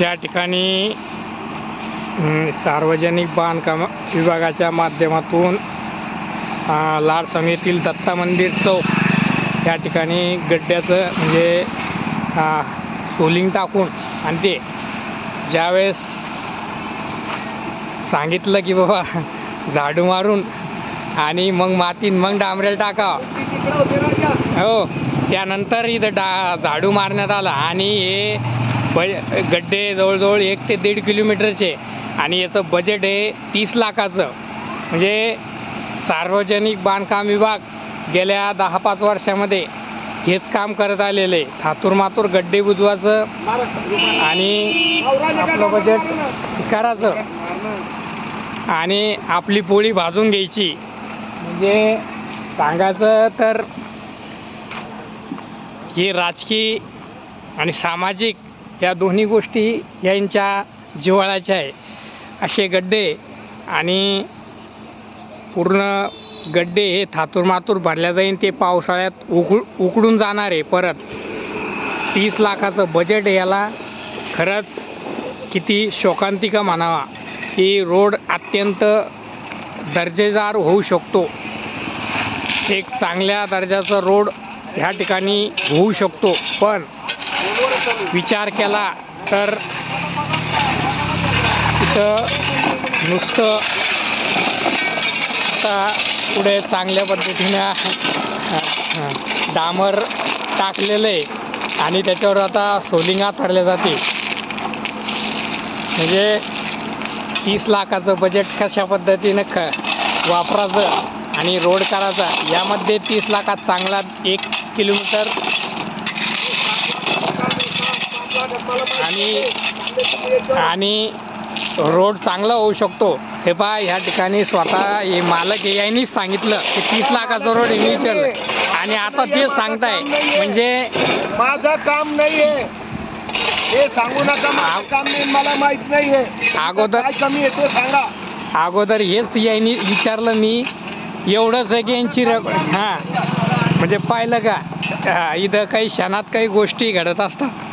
या ठिकाणी सार्वजनिक बांधकाम विभागाच्या माध्यमातून लाड समितीतील दत्ता मंदिर चौक या ठिकाणी गड्ड्याचं म्हणजे सोलिंग टाकून आणि ते ज्यावेळेस सांगितलं की बाबा झाडू मारून आणि मग मातीन मग डांबरेल टाका हो त्यानंतर इथं डा झाडू मारण्यात आला आणि हे ब गड्डे जवळजवळ एक ते दीड किलोमीटरचे. आणि याचं बजेट आहे तीस लाखाचं. म्हणजे सार्वजनिक बांधकाम विभाग गेल्या दहा पाच वर्षामध्ये हेच काम करत आलेलं. आहे थातूर मातूर गड्डे बुजवायचं आणि आपलं बजेट करायचं. आणि आपली पोळी भाजून घ्यायची. म्हणजे सांगायचं तर हे राजकीय आणि सामाजिक या दोन्ही गोष्टी यांच्या जिव्हाळ्याच्या आहे. असे गड्डे आणि पूर्ण गड्डे हे थातूरमातूर भरल्या जाईन ते पावसाळ्यात उकळ उकडून जाणार आहे परत. तीस लाखाचं बजेट याला खरंच किती शोकांतिका म्हणावा. की रोड अत्यंत दर्जेदार होऊ शकतो. एक चांगल्या दर्जाचा रोड ह्या ठिकाणी होऊ शकतो. पण विचार केला तर तिथं नुसतं आता पुढे चांगल्या पद्धतीनं डामर डांबर टाकलेलं आहे आणि त्याच्यावर आता सोलिंगा ठरले जाते म्हणजे तीस लाखाचं बजेट कशा पद्धतीनं ख वापरायचं आणि रोड करायचा यामध्ये तीस लाखात चांगला एक किलोमीटर आणि आणि रोड चांगला होऊ शकतो. हे पहा ह्या ठिकाणी स्वतः हे मालक आहे यांनीच सांगितलं की तीस लाखाचा रोड आहे मी विचारलं. आणि आता ते सांगताय म्हणजे माझं काम नाहीये. हे सांगू नका माझं काम नाही मला माहीत नाहीये. अगोदर काय कमी येते सांगा. अगोदर हेच यांनी विचारलं मी. एवढंच आहे की यांची रक हां. म्हणजे पाहिलं का इथं काही क्षणात काही गोष्टी घडत असतात.